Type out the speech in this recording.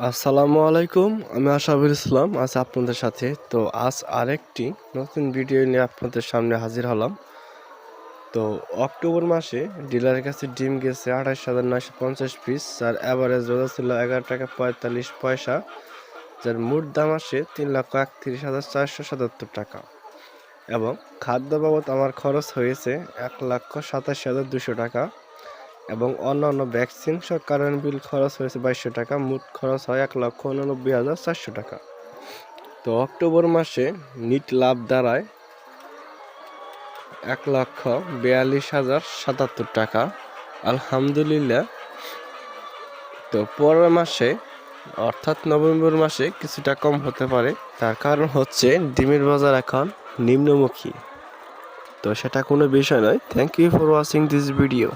আসসালামু আলাইকুম, আমি আশাবুল ইসলাম আজ আপনাদের সাথে। তো আজ আরেকটি নতুন ভিডিও নিয়ে আপনাদের সামনে হাজির হলাম। তো অক্টোবর মাসে ডিলারের কাছে ডিম গেছে আঠাশ হাজার নয়শো পঞ্চাশ পিস যার অ্যাভারেজ রোজা ছিল এগারো টাকা পঁয়তাল্লিশ পয়সা, যার মোট দাম আসে তিন লক্ষ একত্রিশ হাজার চারশো সাতাত্তর টাকা। এবং খাদ্য বাবদ আমার খরচ হয়েছে এক লক্ষ সাতাশি হাজার দুশো টাকা। এবং অন্যান্য ভ্যাকসিন সহ কারেন্ট বিল খরচ হয়েছে বাইশশো টাকা, মোট খরচ হয় এক লক্ষ উননব্বই হাজার চারশো টাকা। তো অক্টোবর মাসে নিট লাভ দাঁড়ায় এক লক্ষ বিয়াল্লিশ হাজার সাতাত্তর টাকা। আলহামদুলিল্লাহ। তো পরের মাসে, অর্থাৎ নভেম্বর মাসে কিছুটা কম হতে পারে। তার কারণ হচ্ছে ডিমের বাজার এখন নিম্নমুখী। তো সেটা কোনো বিষয় নয়। Thank you for watching this video